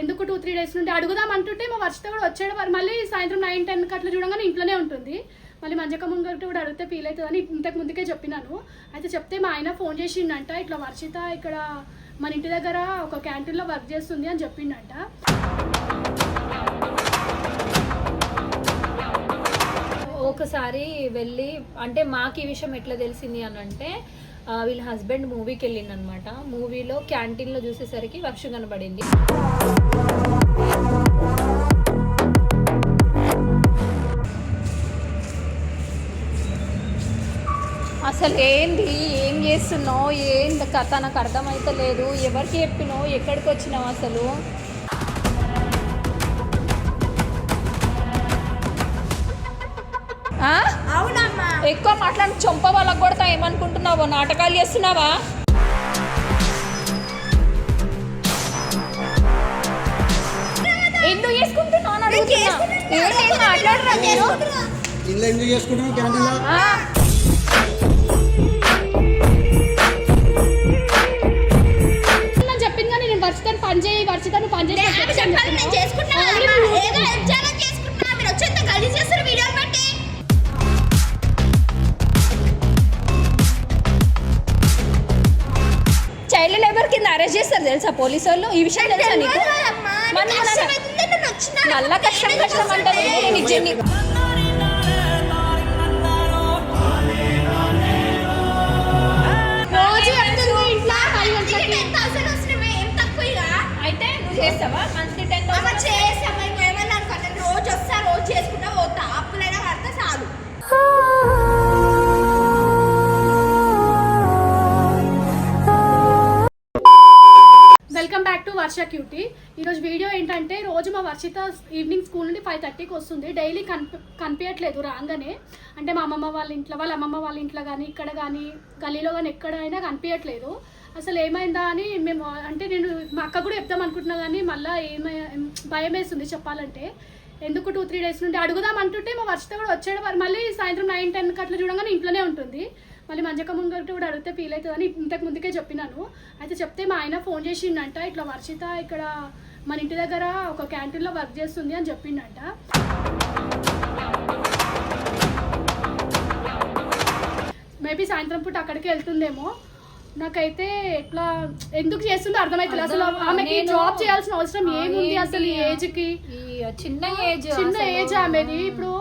ఎందుకు two three days నుండి అడుగుదాం అంటుంటే మా వర్షిత కూడా వచ్చాడు. మరి మళ్ళీ సాయంత్రం నైన్ టెన్ అట్లా చూడగానే ఇంట్లోనే ఉంటుంది. మళ్ళీ మంజక ముందు కూడా అడిగితే ఫీల్ అవుతుందని ఇంతకు ముందుకే చెప్పినాను. అయితే చెప్తే మా ఆయన ఫోన్ చేసిండంట ఇట్లా వర్షిత ఇక్కడ మన ఇంటి దగ్గర ఒక క్యాంటీన్లో వర్క్ చేస్తుంది అని చెప్పిండంట. ఒకసారి వెళ్ళి అంటే మాకు ఈ విషయం ఎట్లా తెలిసింది అని అంటే వీళ్ళ హస్బెండ్ మూవీకి వెళ్ళింది మూవీలో క్యాంటీన్లో చూసేసరికి వర్షం కనబడింది. అసలు ఏంది? ఏం చేస్తున్నావు? ఏంది? కథ నాకు అర్థమైతే లేదు. ఎవరికి చెప్పినావు? ఎక్కడికి వచ్చినావు అసలు? ఆ? ఎక్కువ మాట్లాడి చొంప వాళ్ళకి కొడతా ఏమనుకుంటున్నావు? నాటకాలు చేస్తున్నావా? ఎందుకు చేసుకుంటున్నావు అని అడుగుతున్నా. ఏం మాట్లాడరా ఎందుకు చేసుకుంటున్నావు? క్యాంటీన్లో చెప్పింది కానీ నేను వర్షితను పని చేయి వర్షితను పని చేసి తెలుసా పోలీసు వాళ్ళు? ఈ విషయం తెలుసా నీకు. నల్ల కష్టం కష్టం అంటారు నీకు. చెప్తుంది బ్యాక్ టు వర్ష క్యూటీ ఈరోజు వీడియో ఏంటంటే రోజు మా వర్షిత ఈవినింగ్ స్కూల్ నుండి ఫైవ్ థర్టీకి వస్తుంది. డైలీ కనిపి కనిపించట్లేదు రాగానే. అంటే మా అమ్మమ్మ వాళ్ళ ఇంట్లో వాళ్ళ అమ్మమ్మ వాళ్ళ ఇంట్లో కానీ ఇక్కడ కానీ గల్లీలో కానీ ఎక్కడైనా కనిపించట్లేదు అసలు ఏమైందా అని మేము అంటే నేను మా అక్క కూడా చెప్దాం అనుకుంటున్నా కానీ మళ్ళీ ఏమై భయం వేస్తుంది చెప్పాలంటే. ఎందుకు టూ త్రీ డేస్ నుండి అడుగుదాం అంటుంటే మా వర్షిత కూడా వచ్చాడు. మళ్ళీ సాయంత్రం నైన్ టెన్ అట్లా చూడగానే ఇంట్లోనే ఉంటుంది. మళ్ళీ మంజక్క ముందు కూడా అడిగితే ఫీల్ అవుతుందని ఇంతకు ముందుకే చెప్పినాను. అయితే చెప్తే మా ఆయన ఫోన్ చేసిండంట ఇట్లా వర్షిత ఇక్కడ మన ఇంటి దగ్గర ఒక క్యాంటీన్లో వర్క్ చేస్తుంది అని చెప్పిండంట. మేబీ సాయంత్రం పూట అక్కడికి వెళ్తుందేమో. నాకైతే ఎట్లా ఎందుకు చేస్తుందో అర్థమైతుంది అసలు ఆమెకి జాబ్ చేయాల్సిన అవసరం ఏముంది? అసలు ఈ ఏజ్కి? చిన్న ఏజ్ చిన్న ఏజ్ ఆమెది. ఇప్పుడు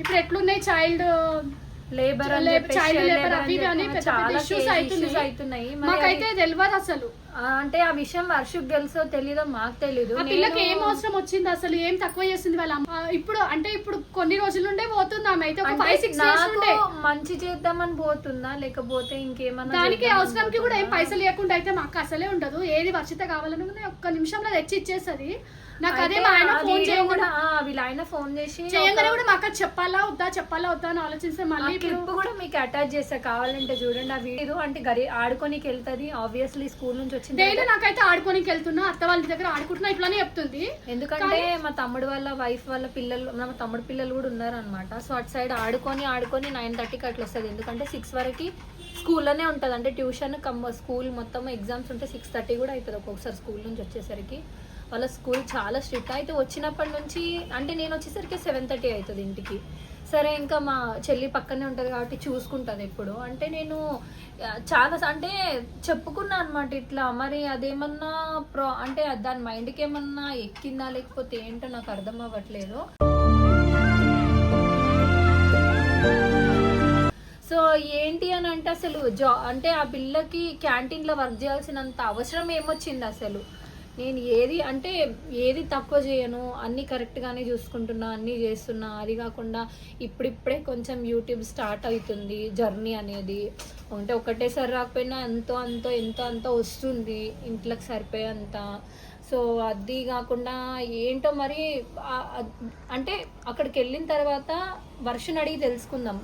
ఇప్పుడు ఎట్లున్నాయి చైల్డ్ లేబర్ అని లే- చెప్పేసి child labor labor అవి అని పెద్ద issues అవుతున్నాయి. మాకైతే తెలియదు అసలు అంటే ఆ విషయం వర్షకు తెలుసో తెలీదో మాకు తెలీదు. ఆ పిల్లకి ఏం అవసరం వచ్చింది? అసలు ఏం తక్కువ చేసింది వాళ్ళ అమ్మ? ఇప్పుడు అంటే ఇప్పుడు కొన్ని రోజుల నుండే పోతుంది ఆమె అయితే. ఒక అంటే ఫైవ్ సిక్స్ ఇయర్స్ నాకు నుండే. మంచి చేద్దామని పోతుందా? లేకపోతే ఇంకేమన్నా దానికి అవసరానికి కూడా ఏం? పైసలు ఇవ్వకుండా అయితే మాకు అసలే ఉండదు. ఏది వర్షిత కావాలనుకున్నా ఒక్క నిమిషంలో తెచ్చి ఇచ్చేస్తుంది. నాకు అదే మా ఆయన ఫోన్ చేయకుండా వీళ్ళ ఆయన ఫోన్ చేసి చేయంగానే కూడా మాకు చెప్పాలా వద్దా చెప్పాలా వద్దా అని ఆలోచిస్తే మళ్ళీ క్లిప్ కూడా మీకు అటాచ్ చేస్తా. కావాలంటే చూడండి ఆ వీడియో అంటే గరి ఆడుకోనికి వెళ్తది ఆబ్వియస్లీ స్కూల్ నుంచి వచ్చింది డైలీ నాకైతే ఆడుకోనికి వెళ్తున్నా అత్త వాళ్ళ దగ్గర ఆడుకుంటున్నా ఇట్లానే చెప్తుంది. ఎందుకంటే మా తమ్ముడు వాళ్ళ వైఫ్ వాళ్ళ పిల్లలు మా తమ్ముడు పిల్లలు కూడా ఉన్నారు అనమాట సో అటు సైడ్ ఆడుకొని ఆడుకొని నైన్ థర్టీకి అట్లా వస్తుంది. ఎందుకంటే సిక్స్ వరకు స్కూల్లోనే ఉంటుంది. అంటే ట్యూషన్ కమ్ స్కూల్ మొత్తం ఎగ్జామ్స్ ఉంటే సిక్స్ థర్టీ కూడా అవుతుంది ఒక్కొక్కసారి స్కూల్ నుంచి వచ్చేసరికి. వాళ్ళ స్కూల్ చాలా స్ట్రిక్ట్ అయితే వచ్చినప్పటి నుంచి అంటే నేను వచ్చేసరికి సెవెన్ థర్టీ అవుతుంది ఇంటికి. సరే ఇంకా మా చెల్లి పక్కనే ఉంటుంది కాబట్టి చూసుకుంటుంది ఎప్పుడు అంటే నేను చాలా అంటే చెప్పుకున్నా అనమాట ఇట్లా. మరి అదేమన్నా ప్రో అంటే దాని మైండ్కి ఏమన్నా ఎక్కిందా లేకపోతే ఏంటో నాకు అర్థం అవ్వట్లేదు. సో ఏంటి అని అంటే అసలు జా అంటే ఆ పిల్లకి క్యాంటీన్లో వర్క్ చేయాల్సినంత అవసరం ఏమొచ్చింది అసలు? నేను ఏది అంటే ఏది తక్కువ చేయను అన్నీ కరెక్ట్గానే చూసుకుంటున్నా అన్నీ చేస్తున్నా అది కాకుండా ఇప్పుడిప్పుడే కొంచెం యూట్యూబ్ స్టార్ట్ అవుతుంది జర్నీ అనేది. అంటే ఒకటేసారి రాకపోయినా ఎంతో అంతో ఎంతో అంతో వస్తుంది ఇంట్లోకి సరిపోయేంత సో అది కాకుండా ఏంటో మరి అంటే అక్కడికి వెళ్ళిన తర్వాత వర్షను అడిగి తెలుసుకుందాం.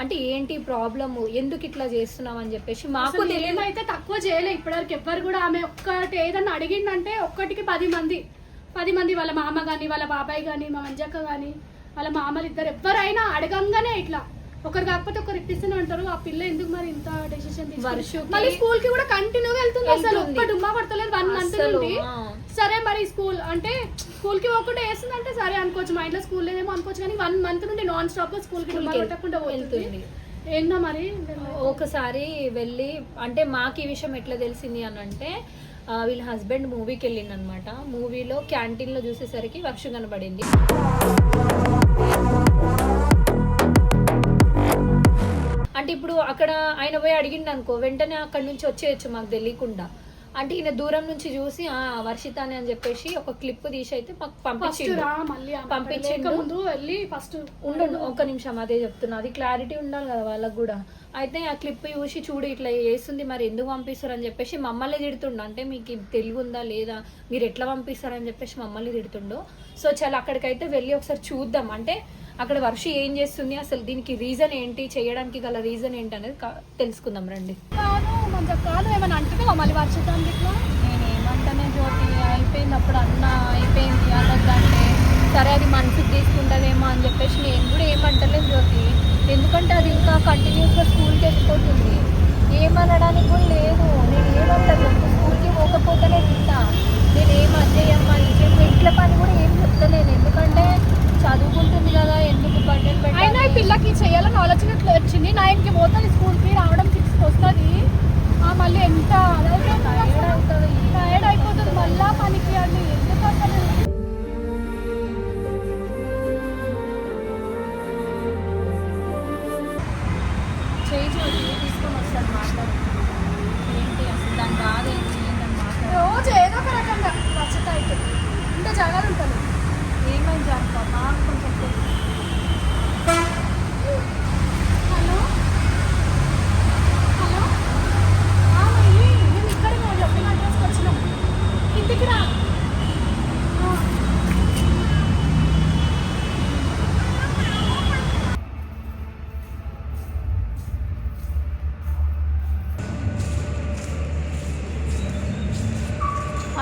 అంటే ఏంటి ప్రాబ్లము ఎందుకు ఇట్లా చేస్తున్నాం అని చెప్పేసి మాకు అసలు తెలియదు ఏమైతే తక్కువ చేయలే ఇప్పటివరకు. ఎవ్వరు కూడా ఆమె ఒక్కటి ఏదన్నా అడిగిందంటే ఒక్కటికి పది మంది. పది మంది వాళ్ళ మామ గాని వాళ్ళ బాబాయ్ గాని మా మంజక్క గాని వాళ్ళ మామలు ఇద్దరు ఎవరైనా అడగంగానే ఇట్లా. ఒకరు కాకపోతే ఒకరు ఇప్పిస్తూనే ఉంటారు. ఆ పిల్ల ఎందుకు మరి ఇంత డెసిషన్ మళ్ళీ స్కూల్కి కూడా కంటిన్యూగా వెళ్తుంది అసలు. ఒక్క డుమ్మా పడతలేదు. వన్ మంత్ నుండి. సరే మరి స్కూల్ అంటే స్కూల్కి పోకుండా వేస్తుందంటే సరే అనుకోవచ్చు. మా ఇంట్లో స్కూల్ లేదేమో అనుకోవచ్చు కానీ వన్ మంత్ నుండి నాన్ స్టాప్గా స్కూల్కి కొట్టకుండా వెళ్తుంది. ఏందో మరి? ఒకసారి వెళ్ళి అంటే మాకు ఈ విషయం ఎట్లా తెలిసింది అని అంటే వీళ్ళ హస్బెండ్ మూవీకి వెళ్ళింది అనమాట మూవీలో క్యాంటీన్లో చూసేసరికి వర్షం కనబడింది. అంటే ఇప్పుడు అక్కడ ఆయన పోయి అడిగిండు అనుకో వెంటనే అక్కడ నుంచి వచ్చేయచ్చు మాకు తెలియకుండా. అంటే ఈయన దూరం నుంచి చూసి ఆ వర్షిత అని అని చెప్పేసి ఒక క్లిప్ తీసి అయితే మాకు పంపించిండు. ముందు వెళ్ళి ఫస్ట్ ఉండు ఒక నిమిషం అదే చెప్తున్నా. అది క్లారిటీ ఉండాలి కదా వాళ్ళకి కూడా. అయితే ఆ క్లిప్ చూసి చూడు ఇట్లా చేస్తుంది మరి ఎందుకు పంపిస్తారు అని చెప్పేసి మమ్మల్ని తిడుతుండు. అంటే మీకు తెలివి ఉందా లేదా మీరు ఎట్లా పంపిస్తారు అని చెప్పేసి మమ్మల్ని తిడుతుండు. సో చాలా అక్కడికైతే వెళ్ళి ఒకసారి చూద్దాం. అంటే అక్కడ వర్షి ఏం చేస్తుంది అసలు దీనికి రీజన్ ఏంటి చేయడానికి గల రీజన్ ఏంటి అనేది తెలుసుకుందాం రండి. మంచిగా కాదు ఏమైనా అంటున్నావా మళ్ళీ వర్షితం ఇట్లా నేను ఏమంటానే జ్యోతి అయిపోయింది అప్పుడు అన్న అయిపోయింది అనొద్దంటే సరే అది మనసుకు తీసుకుంటుందేమో అని చెప్పేసి నేను కూడా ఏమంటలేదు జ్యోతి. ఎందుకంటే అది ఇంకా కంటిన్యూస్గా స్కూల్కి వెళ్ళిపోతుంది. ఏమనడానికి కూడా లేదు. నేను ఏమంటాను స్కూల్కి పోకపోతేనే తింటా. నేను ఏం అజ్జయ్యమ్మా ఇంకేం ఇంట్లో పని కూడా ఏం చెప్తలేను. ఎందుకంటే చదువుకుంటుంది కదా ఎందుకు బడ్డెన్ అయినా ఈ పిల్లకి చేయాలని ఆలోచన వచ్చింది. నైన్కి పోతుంది స్కూల్కి రావడం సిక్స్కి వస్తుంది మళ్ళీ ఎంత అవుతుంది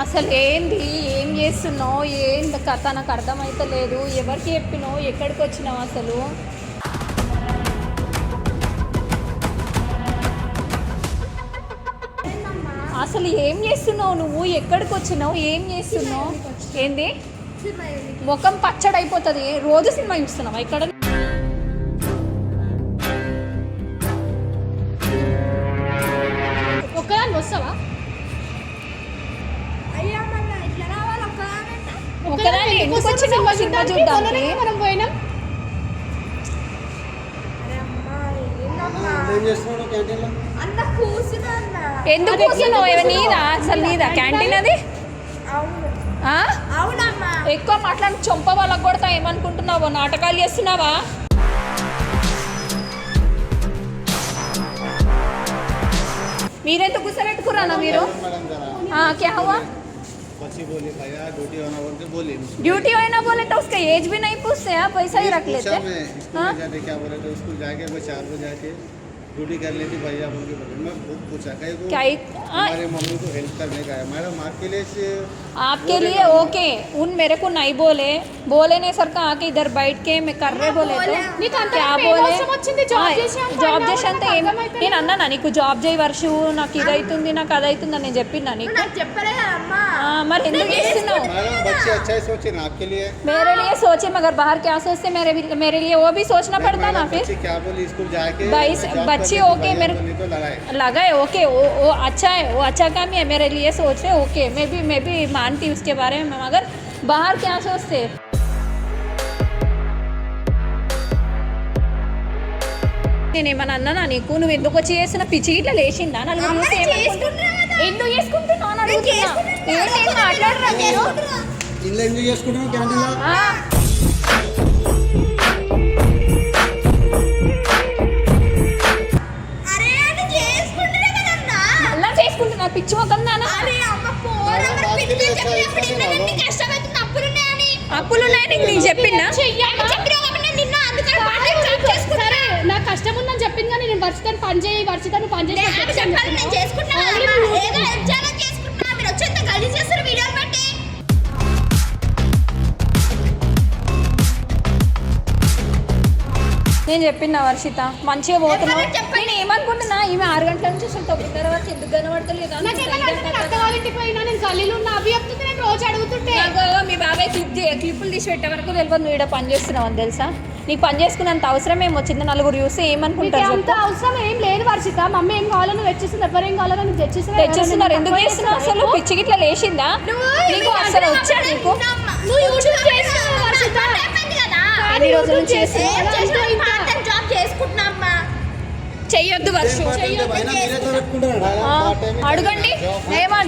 అసలు ఏంది? ఏం చేస్తున్నావు? ఏంది? కథ నాకు అర్థమైతే లేదు. ఎవరికి చెప్పినావు? ఎక్కడికి వచ్చినావు అసలు? అసలు ఏం చేస్తున్నావు నువ్వు? ఎక్కడికి వచ్చినావు? ఏం చేస్తున్నావు? ఏంది? ముఖం పచ్చడైపోతుంది రోజు సినిమా చూస్తున్నావా? ఇక్కడ ఎందుకు చూద్దాం మనం పోయినాం. ఎందుకు నీదా? అసలు నీదా? క్యాంటీన్ అది? ఎక్కువ మాట్లాడి చొంప వాళ్ళకు కొడతా ఏమనుకుంటున్నావో? నాటకాలు చేస్తున్నావా? మీరెందుకు కూర్చోబెట్టుకురానా మీరు? క్యా बच्ची बोली भैया ड्यूटी होना बोल के बोली ड्यूटी होना बोले तो उसका एज भी नहीं पूछते हैं पैसा ही रख पूछा लेते मैं स्कूल हाँ? में जाते क्या बोले तो स्कूल जाके मैं चार बजे जाके ड्यूटी कर लेती भैया बोल के बोले मैं खूब पूछा कहीं को क्या इत- हाँ? हमारे मम्मी को हेल्प करने का है मैडम आपके लिए से- आपके लिए ओके उन मेरे को नहीं बोले बोले नहीं सर का आके इधर बैठ के मैं कर रहे बोले तो నీకు అంత क्या ఏం बोले అవసరం వచ్చింది? జాబ్ ఆ, చేసి అంత జాబ్ అన్నా చేసి కూడా అంత నాకు ఏం అర్థమైతలేదు. నేను అన్నానా నీకు జాబ్ చేయి వర్షు నాకు ఇది అవుతుంది నాకు అది అవుతుంది అని నేను చెప్పినా నువ్వు నీకు నాకు చెప్పలే కదమ్మా ఆ, మరి ఎందుకు చేస్తున్నావు मैडम बच्चे अच्छा ही सोचे ना आपके लिए मेरे लिए सोचे मगर बाहर क्या सोचते मेरे भी- मेरे लिए वो भी सोचना पड़ता ना मैडम, फिर बच्ची क्या बोली स्कूल जाके भाई, मैं जॉब बच्ची कर लेती, ओके, भैया मेरे- बोली तो लगाए लगा है ओके वो वो अच्छा है वो अच्छा काम ही है मेरे लिए सोच रहे ओके मैं भी मैं भी मानती हूँ उसके बारे में मगर बाहर क्या सोचते నేను ఏమన్నా అన్నానా నీకు నువ్వు ఎందుకు వచ్చి చేసిన పిచ్చి ఇట్లా లేచిందా నలుగురు అమ్మ, చూసి నేను ఏమనుకుంటున్నా? చేసుకుంటున్నా. ఎందుకు చేసుకుంటున్నావు అని అడుగుతున్నా. చేసుకుంటున్నా. ఏంటి ఏం మాట్లాడరా మీరు ఇంట్లో ఎందుకు చేసుకుంటున్నావు? క్యాంటీన్లో? ఆ, అరే అది చేసుకుంటున్నా కదన్నా. మళ్ళా చేసుకుంటున్నా పిచ్చి మొక్కం నాన్న అరే అమ్మ పోరా మరి. పిల్లలు చెప్పినప్పుడు ఇన్నన్నీ కష్టమవుతుంది అప్పులున్నాయని. అప్పులు ఉన్నాయి నీకు నేను చెప్పినా చెయ్యాలి చెప్పినా కాబట్టి నేను నిన్న అందుకని పార్ట్ జాబ్ చేసుకుంటా సరే నాకు కష్టం ఉందని చెప్పింది కానీ నేను వర్షితాన్ని పని చేయి వర్షితాన్ని పని చేసి నేను చెప్పాలి నేను చేసుకుంటా ఏదో హెల్ప్ నేను చెప్పిన వర్షిత మంచిగా పోతున్నావు. నేను ఏమనుకుంటున్నా ఈమె ఆరు గంటల నుంచి అసలు తొమ్మిదిన్నర వరకు ఎందుకు కనబడతలేదు మీ బాబాయ్ క్లిప్ క్లిప్పులు తీసి పెట్టే వరకు తెలియదు నువ్వు ఇక్కడ పని చేస్తున్నావు అని తెలుసా నీకు పని చేసుకున్నంత అవసరం ఏమొచ్చింది నలుగురు చూస్తే నీకు ఏమనుకుంటారు అంత అవసరం ఏం లేదు వర్షిత మమ్మీ ఏం కావాలో నువ్వు తెచ్చిస్తుంది ఎవరు ఏం కావాలో నువ్వు తెచ్చిస్తున్నా తెచ్చిస్తున్నారు ఎందుకు చేస్తున్నావు అసలు పిచ్చి గిట్ల లేచిందా నీకు అసలు వచ్చా నీకు నువ్వు యూట్యూబ్ చేస్తున్నావు వర్షిత అన్ని రోజుల నుంచి జాబ్ చేసుకుంటున్నా అమ్మా చెయ్యొద్దు వర్షం. అడగండి. ఏమా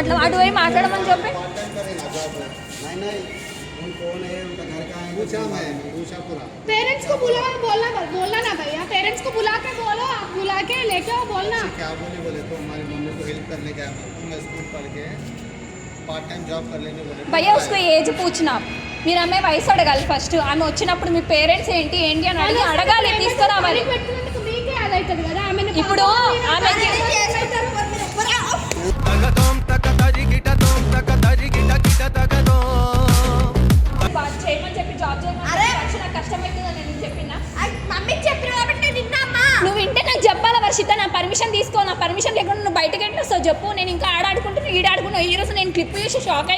అట్లా అటు మాట్లాడమని చెప్పి. पेरेंट्स को बुला बोलना बोलना ना भैया पेरेंट्स को बुला के बोलो आप बुला के लेके आओ बोलना क्या बोले बोले तो हमारी मम्मी को हेल्प करने स्कूल पढ़ के पार्ट टाइम जॉब कर लेने बोले भैया उसको एज पूछना आप మీరు ఆమె వయసు అడగాలి ఫస్ట్ ఆమె వచ్చినప్పుడు మీ పేరెంట్స్ ఏంటి ఏంటి అని అడిగి అడగాలి తీసుకురావాలి. ఇప్పుడు తగదోం చేయమని చెప్పి జాబ్ చేయమని నాకు కష్టమవుతుందని నేను చెప్పినా? మమ్మీకి చెప్పిన కాబట్టి నేను విన్నామ్మా నువ్వు వింటే నాకు చెప్పాలా వర్షిత నా పర్మిషన్ తీసుకో నా పర్మిషన్ లేకుండా నువ్వు బయటకి ఎట్లా వస్తావు చెప్పు? నేను ఇంకా ఆడ ఆడుకుంటున్నా ఈడ ఆడుకున్నా ఈ రోజు నేను క్లిప్ చూసి షాక్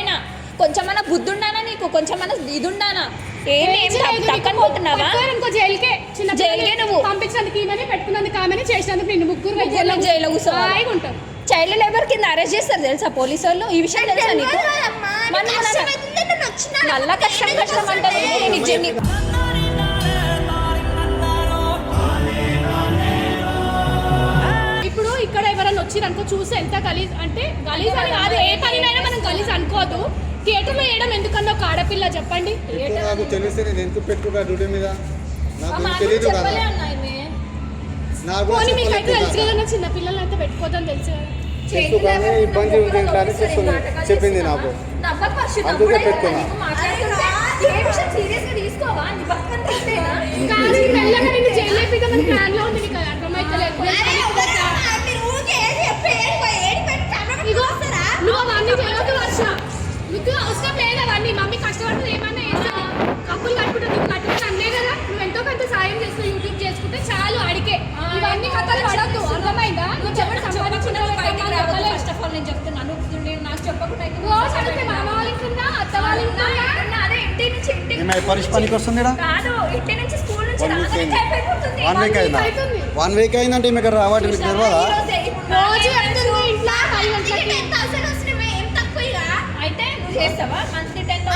ఉండానా నీకు కొంచెమన్నా ఇది ఉండానా ఇంకో జైలుకే. చిన్న జైలుకే నువ్వు. పంపించినందుకు ఈమెని పెట్టుకున్నందుకు ఆమెని చేసినందుకు నిన్ను ముగ్గురు ముగ్గురు జైల్లో కూర్చోవాలి. హాయిగా ఉంటారు చైల్డ్ లేబర్ కింద అరెస్ట్ చేస్తారు తెలుసా పోలీసు వాళ్ళు ఈ విషయం తెలుసా నీకు? మన మన- కష్టం కష్టం అంటారు ఇప్పుడు ఇక్కడ ఎవరైనా వచ్చిరనుకో చూసి ఎంత గలీజ్ అంటే గలీజ్ అని కాదు ఏ పనినైనా మనం గలీజ్ అనుకోదు థియేటర్లో వేయడం ఎందుకన్నా ఒక ఆడపిల్ల చెప్పండి? నాకు తెలిస్తే నేను ఎందుకు పెట్టుకుంటా డ్యూటీ మీద? నాకు తెలియదు కదా. నాకు మీకు అయితే తెలుసు కదా. చిన్న పిల్లల్ని అయితే పెట్టుకోదని తెలుసు ఇబ్బంది చెప్పింది నాకు. అందుకే పెట్టుకున్నా. నువ్వు అవన్నీ చేయొద్దు వర్ష. నీకు అవసరం లేదు అవన్నీ. మమ్మీ కష్టపడుతుంది ఏమన్నా చేస్తుంది కప్పులు కట్టుకుంటే నీకు కట్టుకుంటే అన్నే కదా. నువ్వు ఎంతో కొంత సాయం చేస్తూ యూట్యూబ్ చేసుకుంటే చాలు అడిగే. ఇవన్నీ కథలు పడద్దు అర్థమైందా? నువ్వు చెప్పడం రావద్దు ఫస్ట్ ఆఫ్ ఆల్ నేను చెప్తున్నాను నేను నాకు చెప్పకుండా అయితే మామ వాళ్ళ ఇంటున్నా అత్త వాళ్ళ ఇంటున్నా ఉన్నా, అదే ఇంటి నుంచి ఇంటికి ఏమై పరిష్ పనికి వస్తుంది? కాదు ఇంటి నుంచి స్కూల్ నుంచి వన్ వీక్ అయింది. వన్ అయిందంటే మీకు రావాలి మీకు తెలియదా? అయితే నువ్వు చేస్తావా? మంత్లీ టెన్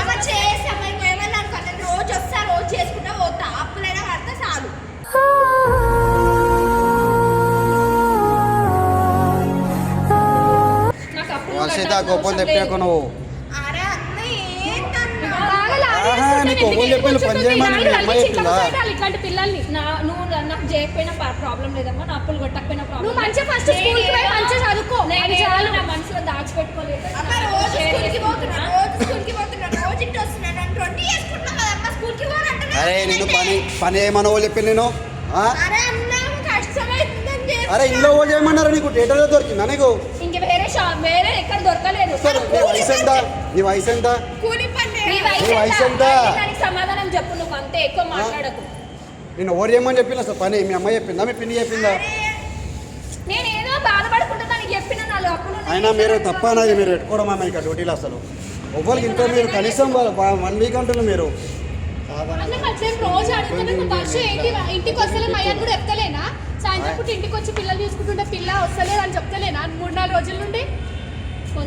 రోజు వస్తా రోజు చేసుకుంటా పోతా. అప్పులైనా కడితే చాలు. నాకు అప్పుడు వర్షిత గొప్పని చెప్పాక నువ్వు. నీకు ఒవ్వలు చెప్పిండు, పని? చేయమని అమ్మాయి చెప్పిందా? ఇట్లాంటి పిల్లల్ని. నువ్వు చేయకపోయినా ప్రాబ్లం లేదమ్మా. నా అప్పులు కొట్టకపోయినా ప్రాబ్లం నువ్వు మంచిగా first school కి పోయి మంచిగా చదువుకో. అది చాలు. నా మనసులో దాచిపెట్టుకోలేదు. అమ్మ రోజు స్కూల్కి పోతున్నా. రోజు స్కూల్కి పోతున్నా. రోజు ఇంటి వస్తున్నా. నన్ను ట్వంటీ చేసుకుంటున్నా కదా అమ్మ స్కూల్కి పోవాలంటే అరే నేను పని పని ఏమన్నా వాళ్ళు చెప్పింది నేను ఆ? అరే అన్న కష్టమైందని చెప్పి అరే ఇంట్లో వాళ్ళు చేయమన్నారు నీకు? థియేటర్లో దొరికిందా నీకు? ఇంక వేరే షాప్ వేరే ఎక్కడ దొరకలేదు. నీ వయసు ఎంత? నీ వయసు ఎంత? కూలి పని నీ వయసు ఎంత? సమాధానం చెప్పు నువ్వు అంతే. ఎక్కువ మాట్లాడకు. నేను ఎవరు చేయమని చెప్పిన అసలు పని మీ అమ్మాయి చెప్పిందా? మీ పిన్ని చెప్పిందా? నేను ఏదో చెప్పిన నాలుగు అప్పులు. అయినా మీరు తప్ప అనేది మీరు పెట్టుకోవడం అమ్మ ఇక్కడ డ్యూటీలో అసలు. ఎవరికి ఇంట్లో మీరు కనీసం వన్ వీక్ అంటున్నారు మీరు. రోజు అడుగుతున్నా ఇంటికి కూడా చెప్తలేనా? సాయంత్రం ఇంటికి వచ్చి పిల్లలు చూసుకుంటుంటే పిల్ల వస్తలేదు అని చెప్తలేనా? మూడు నాలుగు రోజుల నుండి?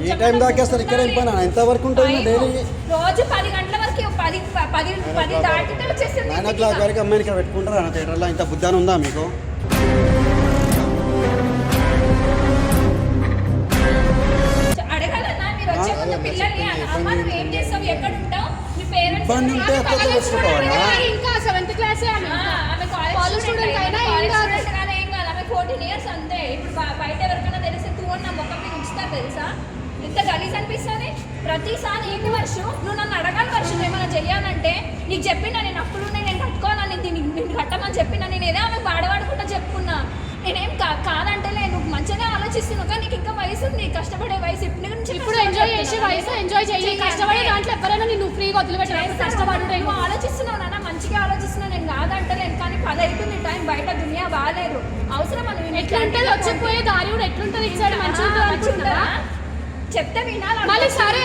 ఈ టైం దాకా అసలు ఇక్కడ వెళ్ళిపోయినా ఎంత వరకు ఉంటుంది. డైలీ రోజు పది గంటల వరకు పది పది పది దాటితే వచ్చేస్తుంది నైన్ ఓ క్లాక్ వరకు అమ్మాయిని ఇక్కడ పెట్టుకుంటారా? నా థియేటర్లో ఇంత బుద్ధాన్ని ఉందా మీకు? ఏం ఇబ్బంది ఉంటే ఇంకా సెవెంత్ క్లాసే కాలేజ్ స్టూడెంట్ అయినా ఏం కాదు. ఏం ఆమె ఫోర్టీన్ ఇయర్స్ అంతే. ఇప్పుడు బయట ఎవరికైనా తెలిస్తే తూ అన్న ముఖం మీద ఉంచుతారు తెలుసా? ఎంత గలీజ్ అనిపిస్తుంది? ప్రతిసారి ఏంటి వర్షం? నువ్వు నన్ను అడగాలి వర్షం ఏమైనా చెయ్యాలంటే నీకు చెప్పినా నేను అప్పులు ఉన్నాయి నేను కట్టుకోవాలని దీన్ని నేను కట్టమని చెప్పినా నేను ఏదో ఆమె బాడవాడుకుంటా చెప్పుకున్నా. నేనేం కా- కాదంటలే నువ్వు మంచిగా ఆలోచిస్తున్నావు కానీ నీకు ఇంకా వయసు ఉంది. కష్టపడే వయసు ఇప్పుడు నుంచి ఇప్పుడు ఎంజాయ్ చేసే వయసు ఎంజాయ్ చేయి కష్టపడే దాంట్లో ఎవరైనా నేను ఫ్రీగా వదిలిపెట్టాను కష్టపడుడే నువ్వు ఆలోచిస్తున్నావు నాన్న మంచిగా ఆలోచిస్తున్నావు. నేను కాదంటలేను కానీ పది అవుతుంది టైం బయట దునియా బాగాలేదు అవసరం ఎట్లుంటది? వచ్చిపోయే దారి కూడా ఎట్లుంటది? ఇచ్చాడు మంచిగా చెప్తే వినాలి మళ్ళీ సరే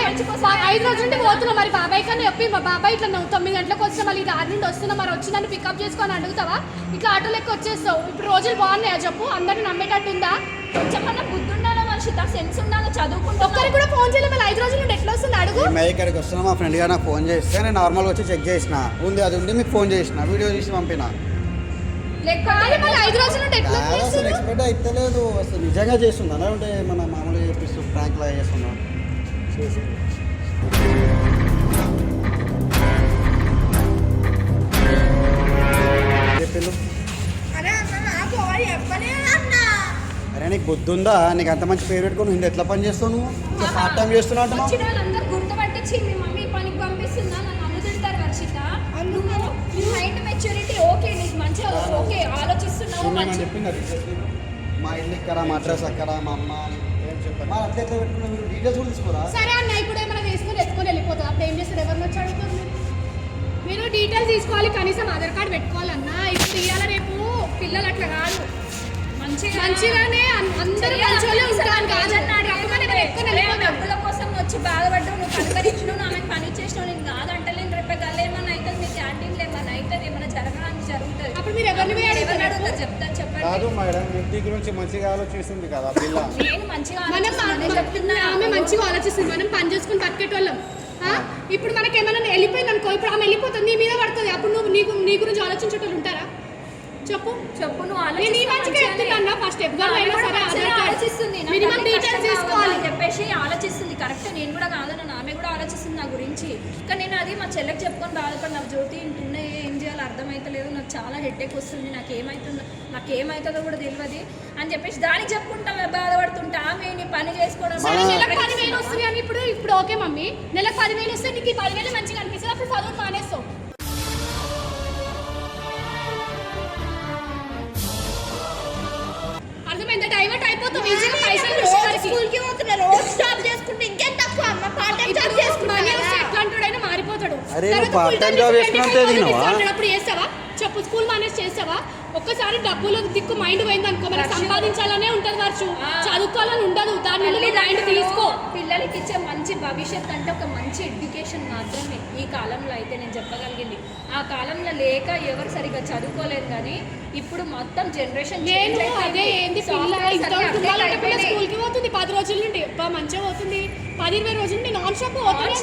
ఐదు రోజుల నుండి పోతున్నావు మరి బాబాయ్ కన్నా చెప్పి మా బాబాయ్ ఇట్లా నువ్వు తొమ్మిది గంటలకు వచ్చినా మళ్ళీ దారి నుండి వస్తున్నా మరి వచ్చి నన్ను పికప్ చేసుకొని అడుగుతావా? ఇట్లా ఆటో లెక్క వచ్చేస్తావు. ఇప్పుడు రోజులు బాగున్నాయా చెప్పు? అందరిని నమ్మేటట్టు ఉందా కొంచెం మన బుద్ధి ఉండాలి మనిషి సెన్స్ ఉండాలి? చదువుకుంటా ఒక్కరికి కూడా ఫోన్ చేయలేదు మళ్ళీ ఐదు రోజుల నుండి ఎట్లా వస్తుంది? అడుగు. మే ఇక్కడికి వస్తున్నా మా ఫ్రెండ్ గారు నాకు ఫోన్ చేస్తే నేను నార్మల్గా వచ్చి చెక్ చేసిన. ఉంది అది ఉంది మీకు ఫోన్ చేసిన. వీడియో తీసి పంపిన. ఐదు రోజుల అసలు? ఎక్స్పెక్ట్ అయితలేదు అసలు నిజంగా చేస్తుందా? అలా ఉంటే మన మామూలుగా చెప్పిస్తూ ప్రాంక్ లాగా చేస్తున్నా. అరే నాకు బుద్ధి ఉందా నీకు అంత మంచి పేరు పెట్టుకుని నువ్వు ఎట్లా పని చేస్తావు నువ్వు? పార్ట్ టైం చేస్తున్నావు ఓకే ఆలోచిస్తున్నావు? నేను మంచి చెప్పింది అది చెప్పి మా ఇల్లు ఇక్కడ మా అడ్రస్ అక్కడ మా అమ్మ అని. ఏం చెప్పాలి మా అట్లా ఎట్లా పెట్టుకున్నావు? మీరు డీటెయిల్స్ కూడా తీసుకోరా? సరే అన్న ఇప్పుడు ఏమైనా వేసుకొని ఎత్తుకొని వెళ్ళిపోతుంది అప్పుడు ఏం చేస్తారు ఎవరిని వచ్చి అడుగుతారు మీరు? మీరు డీటెయిల్స్ తీసుకోవాలి కనీసం ఆధార్ కార్డు పెట్టుకోవాలన్నా. ఇప్పుడు ఇవాళ రేపు? పిల్లలు అట్లా కాదు. మంచిగా మంచిగానే అన్- అందరూ ఉంటారు. కాదు ఎత్తుకొని వెళ్ళిపోతారు. డబ్బుల కోసం వచ్చి బాధపడ్డావు. నువ్వు కనకరించినావు నా ఆమెకు పని చేసినావు. నేను అప్పుడు మీరు ఎవరిని చెప్తాను చెప్పండి. కాదు మేడం ఇంటి గురించి మంచిగా ఆలోచిస్తుంది కదా పిల్ల. నేను మంచిగా మనం ఆలోచిస్తున్నానే. మన- చెప్తున్నా ఆమె మంచిగా ఆలోచిస్తుంది. మనం పని చేసుకుని బతికేటోళ్ళం. ఆ? ఇప్పుడు మనకి ఏమైనా వెళ్ళిపోయింది అనుకో ఇప్పుడు ఆమె వెళ్ళిపోతుంది నీ మీద పడుతుంది. అప్పుడు నువ్వు నీకు నీ గురించి ఆలోచించేటోళ్ళు ఉంటారా చెప్పు చెప్పు నువ్వు నేను ఈ ఆలోచిస్తా మంచిగా మంచిగానే. చెప్తున్నా ఫస్ట్ సరే ఆధార్ కార్డ్ ఆలోచిస్తుంది. నాకు అన్ని తీసుకోవాలి కావాలని చెప్పేసి ఆలోచిస్తుంది. కరెక్ట్ నేను కూడా కాదన్నాను ఆమె కూడా ఆలోచిస్తుంది నా గురించి. కానీ నేను అది మా చెల్లెకి చెప్పుకొని బాధపడి నాకు జ్యోతి ఇంటున్నాయి ఏం చేయాలో అర్థమైతలేదు. నాకు చాలా హెడ్ఏక్ వస్తుంది. నాకు ఏమవుతుందో నాకు ఏమవుతుందో కూడా తెలియదు అని చెప్పేసి దానికి చెప్పుకుంటా బాధపడుతుంటా. ఆమె నీ పని చేసుకోవడం సరే నెలకు పదివేలు వస్తుంది అని ఇప్పుడు ఇప్పుడు ఓకే మమ్మీ. నెలకు పదివేలు వస్తే నీకు ఈ పదివేలు మంచిగా అనిపిస్తుంది. అప్పుడు చదువు మానేస్తావు. అరే నువ్వు job చేసుకుంటే చేసుకున్నట్టే 25,000 దిగినావా? అప్పుడు చేస్తావా చెప్పు స్కూల్ మానేసి చేస్తావా ఒక్కసారి డబ్బులు దిక్కు మైండ్ పోయింది అనుకో మనకి వర్షం. సంపాదించాలనే ఉంటది వర్షం. చదువుకోవాలని ఉండదు. దాని నుండి మైండ్ తీసుకో. పిల్లలకి ఇచ్చే మంచి భవిష్యత్ అంటే ఒక మంచి ఎడ్యుకేషన్ మాత్రమే. ఈ కాలంలో అయితే నేను చెప్పగలిగింది. ఆ కాలంలో లేక ఎవరు సరిగ్గా చదువుకోలేదు కానీ ఇప్పుడు మొత్తం జనరేషన్ నేను అదే ఏంది స్కూల్కి పోతుంది పది రోజుల నుండి. మంచిగా పోతుంది. పది ఇరవై రోజుల నుండి నాన్ స్టాప్ పోతుంది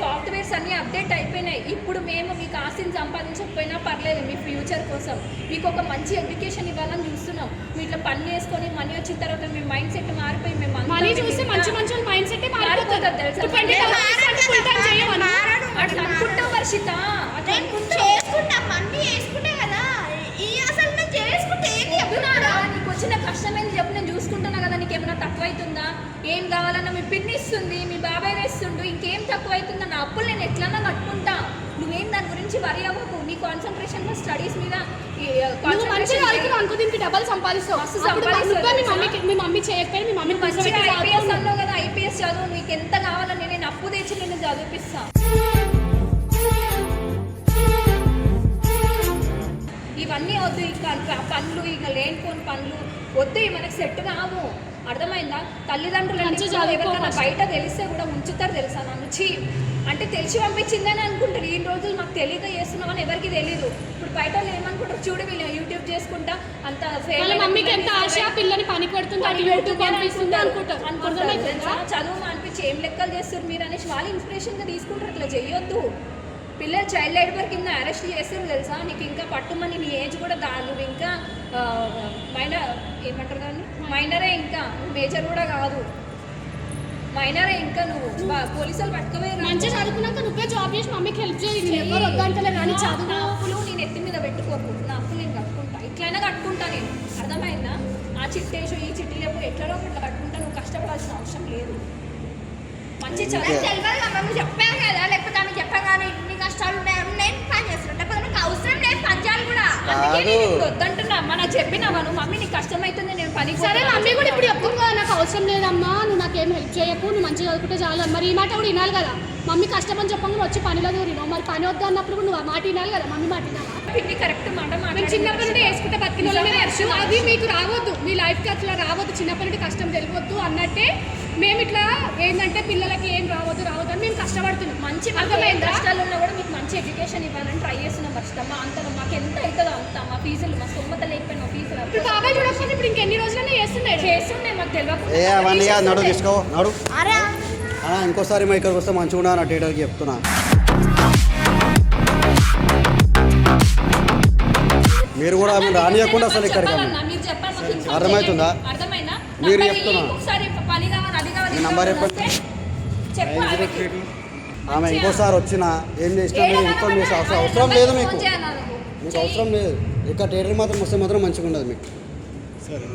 సాఫ్ట్వేర్స్ అన్ని అప్డేట్ అయిపోయినాయి. ఇప్పుడు మేము మీకు ఆస్తిని సంపాదించకపోయినా పర్లేదు మీ ఫ్యూచర్ కోసం. మీకు ఒక మంచి ఎడ్యుకేషన్ ఇవ్వాలని చూస్తున్నాం. మీ ఇట్లా పని చేసుకొని మనీ వచ్చిన తర్వాత మీ మైండ్ సెట్ మారిపోయి మేము మనీ చూస్తే మంచి మంచి మైండ్ సెట్ మారిపోతుంది. తెలుసా? అట్లా అనుకుంటావు వర్షిత. అట్లా నేను స్టడీస్ మీద నువ్వు మంచిగా అనుకో దీనికి డబ్బులు సంపాదిస్తావు. మస్తు అప్పుడు సంపాదిస్తావు నువ్వే మీ తెలుసా? మమ్మీకి మీ మమ్మీ చేయకపోయినా మీ మమ్మీ మంచిగా ఐపీఎస్ అన్నావు కదా ఐపీఎస్ చదువు నీకు ఎంత కావాలని నేను అప్పు తెచ్చి నేను చదివిపిస్తా. ఇవన్నీ వద్దు ఇక పనులు ఇక లేనిపోని పనులు. వద్దు మనకు సెట్ కావు. అర్థమైందా? తల్లిదండ్రులు ఎవరికైనా. బయట తెలిస్తే కూడా ఉంచుతారు తెలుసా నన్ను? చీ అంటే తెలిసి పంపించిందని అనుకుంటారు. ఈ రోజులు మాకు తెలియక చేస్తున్నాం అని ఎవరికి తెలియదు ఇప్పుడు బయట ఏమనుకుంటారు? చూడు వీళ్ళు యూట్యూబ్ చేసుకుంటా అంత మమ్మీకి ఎంత ఆశ పిల్లని పని పెడుతుంది యూట్యూబ్ అనుకుంటారు. అనుకుంటారు? చదువు మానిపించి ఏం లెక్కలు చేస్తారు మీరు అనేసి వాళ్ళు ఇన్స్పిరేషన్గా తీసుకుంటారు. ఇట్లా చెయ్యొద్దు పిల్లలు చైల్డ్ లేబర్ కింద అరెస్ట్ చేస్తారు తెలుసా? నీకు ఇంకా పట్టుమని నీ ఏజ్ కూడా దా నువ్వు ఇంకా మైనర్ ఏమంటారు దాన్ని? మైనరే ఇంకా. నువ్వు మేజర్ కూడా కాదు. మైనరే ఇంకా నువ్వు. బా- పోలీసు వాళ్ళు పట్టుకోవే మంచిగా చదువుకున్నాక నువ్వే జాబ్ చేసి మమ్మీకి హెల్ప్ చేయి. నేను ఎవరు వద్దంటలే కానీ చదువు. నా అప్పులు నేను ఎత్తి మీద పెట్టుకోకు. నా అప్పులు నేను కట్టుకుంటా. ఇట్లయినా కట్టుకుంటా నేను. అర్థమైందా? ఆ చిట్టేసు ఈ చిట్టి లేపు ఎట్లనో ఇట్లా కట్టుకుంటా. నువ్వు కష్టపడాల్సిన అవసరం లేదు. మంచి నాకు చదువు తెలియదు చెప్పాను కదా లేకపోతే ఆమె చెప్పాను కానీ ఇన్ని కష్టాలు ఉన్నాయని నేను పని చేస్తున్నా లేకపోతే నాకు అవసరం లేదు పని చేయాలి కూడా. అందుకే నేను వద్దంటున్నా. మన చెప్పినావా నువ్వు మమ్మీ నీకు కష్టం కష్టం అవుతుంది నేను పని సరే మమ్మీ కూడా ఇప్పుడు చెప్తుంది కదా నాకు అవసరం లేదమ్మా నువ్వు నాకేం హెల్ప్ చేయకు నువ్వు మంచిగా చదువుకుంటే చాలు. మరి ఈ మాట కూడా వినాలి కదా. మమ్మీ కష్టం అని చెప్పకుండా వచ్చి పనిలో దూరినావు. మరి పని వద్దు అన్నప్పుడు కూడా నువ్వు ఆ మాట వినాలి కదా? మమ్మీ మాట వినాలా? పిన్ని కరెక్ట్ మాట మేము చిన్నప్పటి నుండి వేసుకుంటే బతికిన అది మీకు రావద్దు. మీ లైఫ్కి అట్లా రావద్దు. చిన్నప్పటి నుండి కష్టం తెలియవద్దు అన్నట్టే మేము ఇట్లా ఏంటంటే పిల్లలకి ఏం రావద్దు రావద్దు అని మేము కష్టపడుతున్నాం. మంచి అర్థమైందా? కష్టాలు ఉన్నా కూడా మీకు మంచి ఎడ్యుకేషన్ ఇవ్వాలని ట్రై చేస్తున్నాం వర్షితమ్మ అంత మాకు ఎంత అవుతుందో అంత. మా ఫీజులు మా సొమ్మత లేకపోయినా మా ఇప్పుడు ఫీజులు బాబాయ్ చూడకపోతే ఇప్పుడు ఇంకెన్ని రోజులైనా చేస్తున్నాడు. చేస్తుండే మాకు నడు తీసుకో నడు. అన్నా ఇంకోసారి మా ఇక్కడికి వస్తే మంచిగా ఉన్నా నా టీటర్కి చెప్తున్నా. మీరు కూడా ఆమె రానియకుండా అసలు ఇక్కడికి అర్థమవుతుందా? మీరు చెప్తున్నా. మీ నంబర్ చెప్పండి. ఆమె ఇంకోసారి వచ్చినా ఏం చేసినా మీరు ఇన్ఫార్మ్ చేసే అవసరం అవసరం లేదు మీకు? మీకు అవసరం లేదు. ఇక్కడ టీటర్ మాత్రం వస్తే మాత్రం మంచిగా ఉండదు మీకు. సరే.